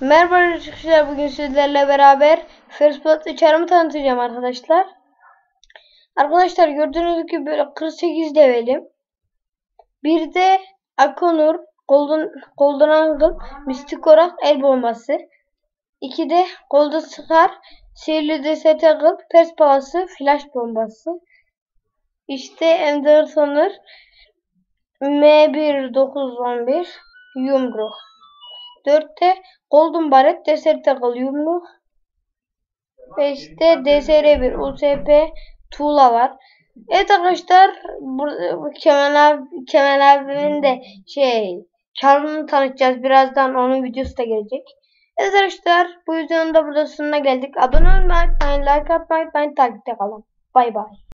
Merhaba arkadaşlar bugün sizlerle beraber First Blood içerimi tanıtacağım arkadaşlar. Arkadaşlar gördüğünüz gibi böyle 48 levelim. Bir de Akonur, Golden, Golden Angle, Mystic Orak el bombası. İki de Golden Scar, Sihirli Deset Eagle, Pers Palası, Flash bombası. İşte Ender Sonur, M1911, Yumruk. 4'te Golden Barret Desert Tackle yumruk. 5'te DSR1 USP tuğla var. Evet arkadaşlar burada Kemal abi, Kemal abinin de şey çarmını tanıtacağız. Birazdan onun videosu da gelecek. Evet arkadaşlar bu videonun da burada sonuna geldik. Abone olmayı. Like atmayı unutmayın. Takipte kalın. Bay bay.